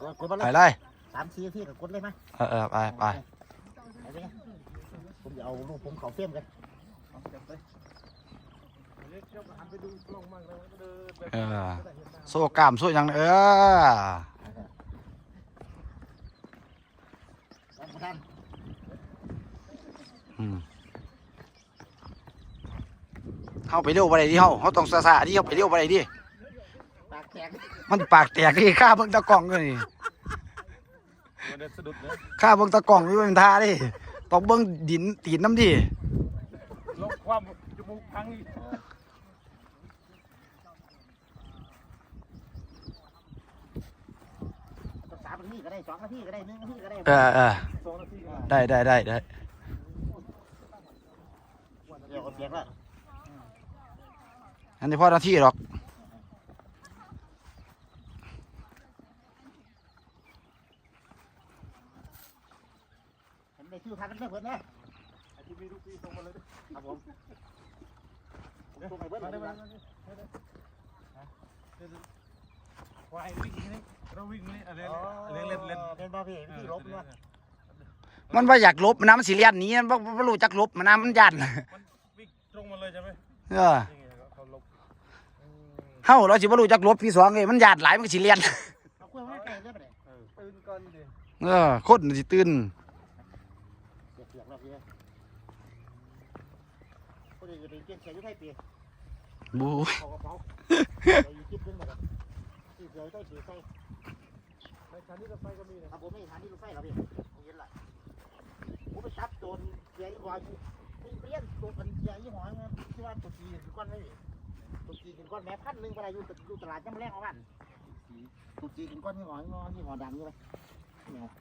กดกดมาเลไปยเลยสามสี่ที่กับกดเลยไหมเออเออไปไปไปเลยผมจะเอาลูกผมเขาเฟี้ยมกันเออโซ่กล้ามโซ่หยังเออท่านประธานอืมเฮาไปเร็วบ่ได้ดิเฮาเฮาต้องซ่าๆดิเฮาไปเร็วบ่ได้ดิปาก แข็งมันปากแตกดิข้าเบิ่งตะกล้องก็นี่มันจะสะดุดนะข้าเบิ่งตะกล้องนี่เป็นท่าดิต้องเบิ่งดินตีนน้ำดิลงความจมูกพังอีกต้องสามนาทีก็ได้สองนาทีก็ได้หนึ่งนาทีก็ได้เออเออสองนาทีได้ได้ได้ได้เดี๋ยวอดเสียงแล้วอันนี้พอหน้าที่หรอก เห็นได้ ชื่อทางกันได้เพื่อนนะไอ้ที่มีลูกพี่ส่งมาเลยครับผมผมส่งให้เพื่อนมาเลได้ยมานะควายวิ่งนี่เราวิ่งนี่อะไรเล่นเล่นเล่นเป็นบ่พี่พี่ลบเนาะมันว่าอยากลบมันนะมันสิเลียนหนี้มันบ่บ่รู้จักลบมันนะมันยันมันวิ่งตรงมาเลยใช่ไหมเออนี่ไงเขาลบเฮาเราสิบ่รู้จักลบพี่สองเลยมันญาติหลายมันก็สิเลียนเอาคุยมาใกล้ได้ปะเนี่ยตื่นก่อนดิเออคนสิตื่น เสียเสียงแล้วพี่คนอื่นจะเป็นเกียงเสียอยู่ไทยปีบูเขากระเป๋าไปอยู่คิดนึงนะครับที่เสียใต้สีใส่ในชั้นนี้รถไฟก็มีนะครับผมไม่ทานที่รถไฟหรอกพี่ผมเห็นละผมไปจับโจรเสียยี่ห้ออยู่ผมเปลี่ยนตัวเป็นเสียยี่ห้อเงี้ยที่ว่าตัวจีนก้อนไม่ตัวจีนก้อนแม่พันหนึ่งเวลาอยู่อยู่ตลาดจำแรงเอาวันตัวจีนก้อนยี่ห้อยี่ห้อยี่ห้อดังใช่ไหมเนี่ย